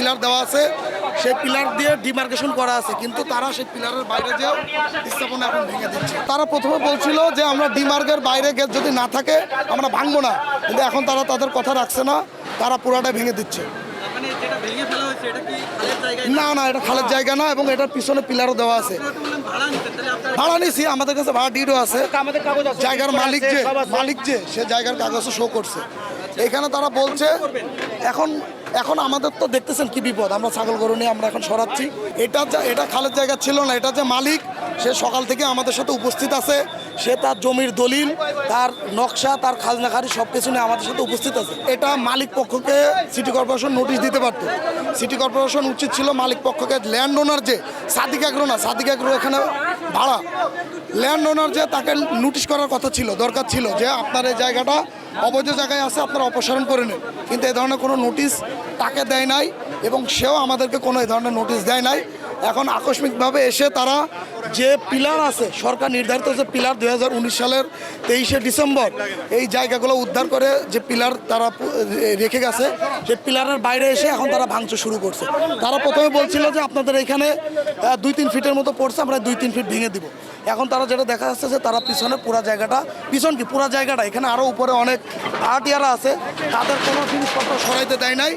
Pillar দেওয়া আছে সেই পিলার দিয়ে ডিমার্কেশন করা আছে। কিন্তু তারা সেই পিলারের বাইরে যেও স্থাপনা এখন ভেঙে দিচ্ছে। তারা প্রথমে বলছিল যে আমরা ডিমার্কের বাইরে গেট যদি না থাকে আমরা ভাঙবো না। কিন্তু এখন তারা তাদের কথা রাখছে না তারা পুরাটা ভেঙে দিচ্ছে। মানে যেটা ভেঙে ফেলা হয়েছে এটা কি খালের জায়গায়? না না এটা খালের জায়গা না এবং এটার পিছনে পিলারও দেওয়া আছে। ভাড়া নিছি আমাদের কাছে ভাড়া ডিডও আছে। আছে জায়গার মালিক যে মালিক যে সে জায়গার কাগজও শো করছে। এখানে তারা বলছে, এখন এখন আমাদের তো দেখতেছেন কি বিপদ, আমরা ছাগল গরু নিয়ে আমরা এখন সরাচ্ছি। এটা যা, এটা খালের জায়গা ছিল না, এটা যে মালিক, সে সকাল থেকে আমাদের সাথে উপস্থিত আছে, সে তার জমির দলিল, তার নকশা, তার খাজনাখারি সব কিছু নিয়ে আমাদের সাথে উপস্থিত আছে। এটা মালিক পক্ষকে সিটি কর্পোরেশন নোটিশ দিতে পারতো। সিটি কর্পোরেশন উচিত ছিল মালিক পক্ষকে ল্যান্ড ওনার যে সাদিক আগ্রহ না, সাদিক আগ্রহ এখানে ভাড়া ল্যান্ড ওনার যে তাকে নোটিশ করার কথা ছিল, দরকার ছিল যে আপনার এই জায়গাটা অবৈধ জায়গায় আছে, আপনারা অপসারণ করে নিন। কিন্তু এ ধরনের কোনো নোটিশ তাকে দেয় নাই এবং সেও আমাদেরকে কোনো এ ধরনের নোটিশ দেয় নাই। এখন আকস্মিকভাবে এসে তারা যে পিলার আছে, সরকার নির্ধারিত যে পিলার দু হাজার উনিশ সালের তেইশে ডিসেম্বর, এই জায়গাগুলো উদ্ধার করে যে পিলার তারা রেখে গেছে সেই পিলারের বাইরে এসে এখন তারা ভাঙচুর শুরু করছে। তারা প্রথমে বলছিল যে আপনাদের এখানে দুই তিন ফিটের মতো পড়ছে, আমরা দুই তিন ফিট ভেঙে দিব। এখন তারা যেটা দেখা যাচ্ছে যে তারা পিছনে পুরা জায়গাটা, পিছন কি? পুরা জায়গাটা, এখানে আরও উপরে অনেক ভাড়াটিয়ারা আছে, তাদের কোনো জিনিসপত্র সরাইতে দেয় নাই।